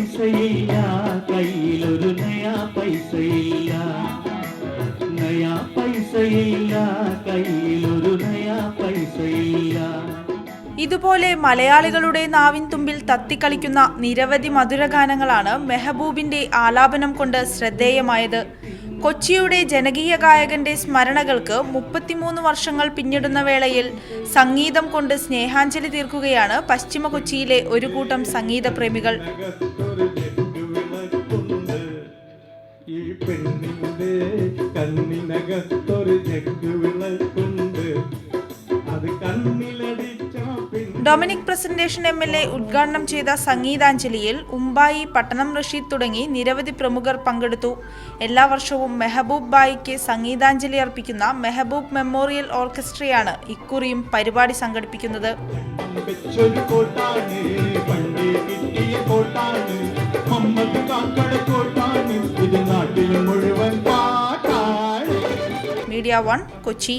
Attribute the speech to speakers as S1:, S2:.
S1: പൈസയില്ല കയ്യിലൊരു നയാ പൈസയില്ല. നയാ പൈസയില്ല കയ്യിലൊരു നയാ പൈസയില്ല.
S2: ഇതുപോലെ മലയാളികളുടെ നാവിൻ തുമ്പിൽ തത്തിക്കളിക്കുന്ന നിരവധി മധുരഗാനങ്ങളാണ് മെഹബൂബിന്റെ ആലാപനം കൊണ്ട് ശ്രദ്ധേയമായത്. കൊച്ചിയുടെ ജനകീയ ഗായകന്റെ സ്മരണകൾക്ക് മുപ്പത്തിമൂന്ന് വർഷങ്ങൾ പിന്നിടുന്ന വേളയിൽ സംഗീതം കൊണ്ട് സ്നേഹാഞ്ജലി തീർക്കുകയാണ് പശ്ചിമ കൊച്ചിയിലെ ഒരു കൂട്ടം സംഗീത പ്രേമികൾ.
S1: ഈ പെണ്ണിന്റെ കണ്ണിനകത്തൊരു ജഗ്ഗുവിളക്കുണ്ട്
S2: Dominic presentation M L A ഉദ്ഘാടനം ചെയ്ത സംഗീതാഞ്ജലിയിൽ ഉംബായി പട്ടണം റഷീദ് തുടങ്ങി നിരവധി പ്രമുഖർ പങ്കെടുത്തു. എല്ലാ വർഷവും മെഹബൂബ് ബായിക്ക് സംഗീതാഞ്ജലി അർപ്പിക്കുന്ന മെഹബൂബ് മെമ്മോറിയൽ ഓർക്കസ്ട്രയാണ് ഇക്കുറിയും പരിപാടി സംഘടിപ്പിക്കുന്നത്. Media one Kochi.